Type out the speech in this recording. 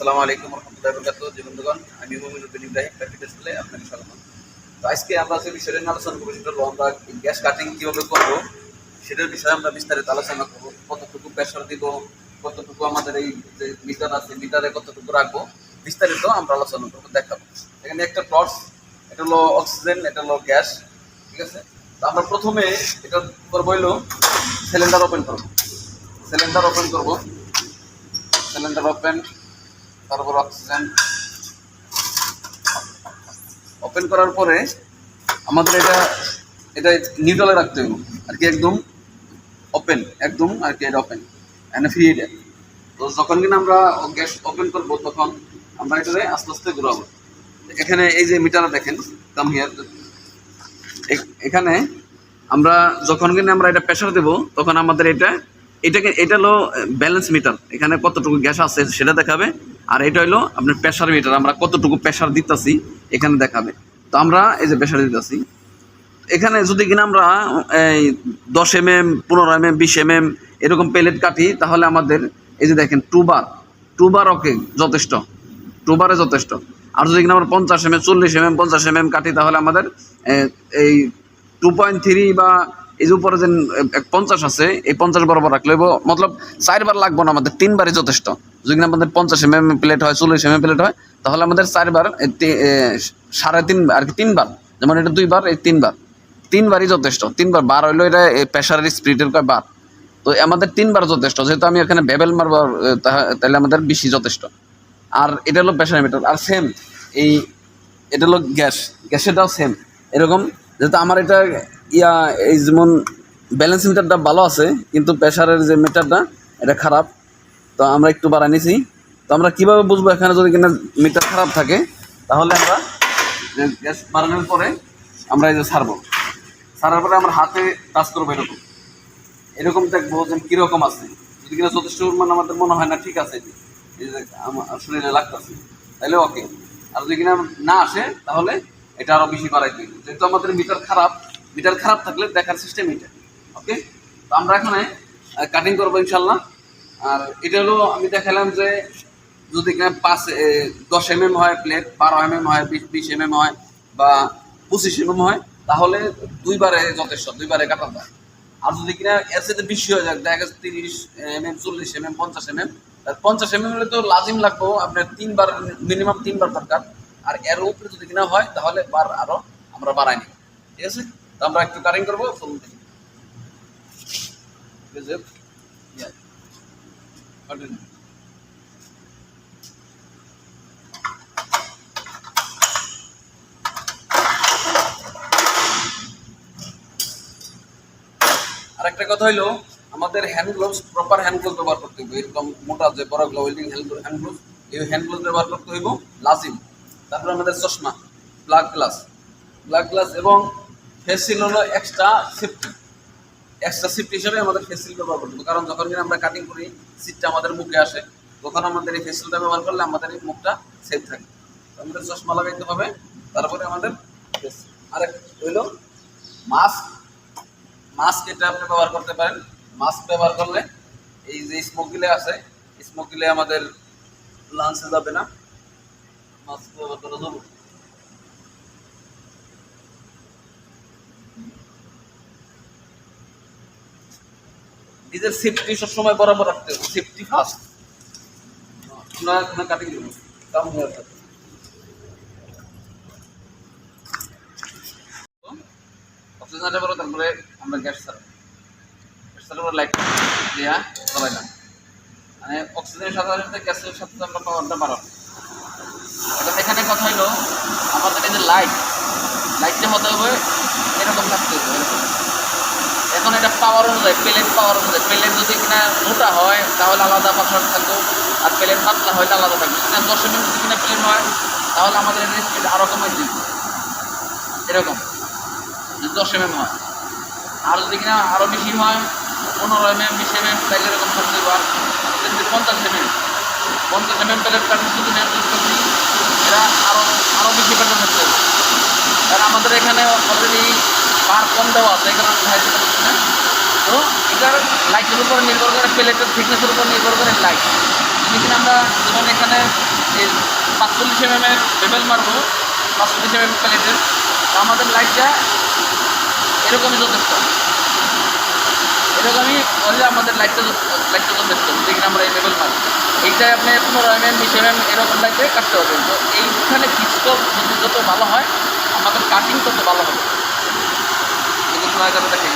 আসসালামু আলাইকুম রহমতুল্লাহ বরকাত যে আমি মোমিন ইব্রাহিম প্র্যাকটিক্যাল স্কুলে আপনাকে স্বাগত তো আজকে আমরা যে বিষয়টা আলোচনা করব সেটা আমরা গ্যাস কাটিং কীভাবে করব, সেটার বিষয়ে আমরা বিস্তারিত আলোচনা করব। কতটুকু প্রেশার দিব, কতটুকু আমাদের এই যে মিটার আছে, মিটারে কতটুকু রাখব, বিস্তারিত আমরা আলোচনা করব, দেখাবো। এখানে একটা টর্চ, এটা হলো অক্সিজেন, এটা হলো গ্যাস, ঠিক আছে? তো আমরা প্রথমে এটা করব হলো সিলিন্ডার ওপেন করব। সিলিন্ডার ওপেন করব। সিলিন্ডার ওপেন তারপর অক্সিজেন ওপেন করার পরে আমাদের এটা এটা নিউট্রালে রাখতে হবে, আর কি একদম ওপেন একদম আর কি এটা ওপেন এন্ড ফ্রি তো যখন কিনা আমরা গ্যাস ওপেন করব, তখন আমরা এটারে আস্তে আস্তে ঘুরাবো। এখানে এই যে মিটার দেখেন কাম হিয়ার এখানে আমরা যখন কিনা আমরা এটা প্রেশার দেবো, তখন আমাদের এটা, এটাকে, এটা হলো ব্যালেন্স মিটার এখানে কতটুকু গ্যাস আছে সেটা দেখাবে। আর এটা হলো আপনার প্রেশার মিটার আমরা কতটুকু প্রেশার দিতেছি এখানে দেখাবে। তো আমরা এই যে প্রেশার দিতেছি, এখানে যদি কিনা আমরা, এই দশ এম এম পনেরো এম এম বিশ এম এম এরকম প্লেট কাটি, তাহলে আমাদের, এই যে দেখেন টু বার টু বার ওকে যথেষ্ট টু বারে যথেষ্ট। আর যদি কিনা আমরা পঞ্চাশ এম এম চল্লিশ এম এম পঞ্চাশ এম এম কাটি, তাহলে আমাদের এই টু পয়েন্ট থ্রি বা এই উপরে যে পঞ্চাশ আছে, এই পঞ্চাশ বরাবর রাখলে মতলব চারবার লাগবো না আমাদের, তিনবারই যথেষ্ট। যদি আমাদের পঞ্চাশ এম এম প্লেট হয়, চল্লিশ এম এম প্লেট হয়, তাহলে আমাদের চারবার সাড়ে তিন, আর কি তিনবার, যেমন এটা দুইবার, এই তিনবার। তিনবারই যথেষ্ট, তিনবার বার হইল এটা প্রেশারের স্পিডের কয় বার। তো আমাদের তিনবার যথেষ্ট, যেহেতু আমি এখানে বেবেল মারবো তাহলে আমাদের বেশি যথেষ্ট। আর এটা হলো প্রেশার মিটার আর সেম এই, এটা হলো গ্যাস গ্যাসেরটাও সেম এরকম, যেহেতু আমার এটা ইয়া, এই যেমন ব্যালেন্স মিটারটা ভালো আছে, কিন্তু প্রেশারের যে মিটারটা এটা খারাপ। তো আমরা একটু বাড়াই নিছি। তো আমরা কীভাবে বুঝব এখানে যদি কিনা মিটার খারাপ থাকে, তাহলে আমরা গ্যাস বাড়ানোর পরে আমরা এই যে ছাড়বো সারার পরে আমরা হাতে টাচ করব এরকম। এরকম দেখব যে কীরকম আছে। যদি কিনা যথেষ্ট পরিমাণ আমাদের মনে হয় না ঠিক আছে এটি। শরীরে লাগতেছে, তাহলে ওকে আর যদি কিনা না আসে, তাহলে এটা আরও বেশি বাড়াই দিই যেহেতু আমাদের মিটার খারাপ মিটার খারাপ থাকলে দেখার সিস্টেম এটা ওকে তো আমরা এখানে কাটিং করব ইনশাল্লাহ আর এটা হলো, আমি দেখালাম যে যদি পাঁচ দশ এম এম হয় প্লেট বারো এম এম হয়, বিশ বিশ এম এম হয়, বা পঁচিশ এম এম হয়, তাহলে দুইবারে যথেষ্ট, দুইবারে কাটা যায়। আর যদি কিনা এর সাথে বেশি হয়ে যায়, দেখা গেছে তিরিশ এম এম চল্লিশ এম এম পঞ্চাশ এম এম পঞ্চাশ এম এম হলে তো লাজিম লাগবো, আপনার তিনবার মিনিমাম তিনবার দরকার। আর এর উপরে যদি কিনা হয়, তাহলে বার আরও আমরা বাড়াই নিই ঠিক আছে? আমরা একটু কাটিং করব. Continue. আরেকটা কথা হইল, আমাদের hand gloves proper hand gloves ব্যবহার করতে হবে এরকম মোটা যে বড় ওয়েল্ডিং হ্যান্ড গ্লোভস এই হ্যান্ড গ্লোভস ব্যবহার করতে হইব লাজিম তারপর আমাদের চশমা ব্লাক গ্লাস ব্লাক গ্লাস এবং ফেসিল হলো এক্সট্রা সেফটি এক্সট্রা সেফটি হিসেবে আমাদের ফেসিল ব্যবহার করতে হবে। কারণ যখন আমরা কাটিং করি সিটটা আমাদের মুখে আসে, তখন আমাদের এই ফেসিলটা ব্যবহার করলে আমাদের এই মুখটা সেফ থাকে। আমাদের চশমা লাগাইতে হবে, তারপরে আমাদের আরেক হইল মাস্ক মাস্ক এটা আপনি ব্যবহার করতে পারেন। মাস্ক ব্যবহার করলে এই যে স্মোক গিলে আছে স্মোক আমাদের লাঞ্চে যাবে না। মাস্ক ব্যবহার করা যাবে। নিজের সেফটি সবসময় বরাবর রাখতে হবে। সেফটি ফার্স্ট এখানে কাটিং বলো, তারপরে আমরা গ্যাস গ্যাস লাইট জ্বালাইলাম মানে অক্সিজেনের সাথে সাথে গ্যাসের সাথে আমরা এখানে কথা হলো আমাদের যে লাইট লাইটটা হতে হবে, এরকম থাকতে হবে, এরকম। এখন এটা পাওয়ার অনুযায়ী প্লেট পাওয়ার অনুযায়ী। প্লেট যদি কিনা মোটা হয়, তাহলে আলাদা পাথর থাকবে। আর প্লেট পাতলা হলে আলাদা থাকবে। কিনা দশ মিনিট যদি কিনা প্লেট হয়, তাহলে আমাদের এর স্পিড আরও কমে দিবে। এরকম। দশ এম হয়। আর যদি কিনা আরও বেশি হয়, পনেরো এম এম বিশ এম এম তাইলে এরকম থাকতে পারে পঞ্চাশ এম এম পঞ্চাশ এম এম প্লেট কাটতে যদি নেট করছি এরা আরও আরও বেশি প্যাটার্ন হবে কারণ আমাদের এখানে অলরেডি পার কম দেওয়া আছে এখানে পারছি না। তো এটার লাইটের উপর নির্ভর করে প্লেটের থিকনেসের উপর নির্ভর করে লাইট মেশিন আমরা যেমন এখানে এই পাঁচচল্লিশ এম এর লেভেল মারবো, পাঁচচল্লিশ এম এম প্যালেটের তো আমাদের লাইটটা এরকমই যথেষ্ট। এরকমই হলে আমাদের লাইটটা লাইটটা যথেষ্ট। যেখানে আমরা এই লেভেল মারি। এইটাই আপনি পনেরো এম এম বিশ এম এম এরকম লাইটে কাটতে হবে তো এইখানে পিস্তল যদি যত ভালো হয়, আমাদের কাটিং তত ভালো হবে। na garota aqui.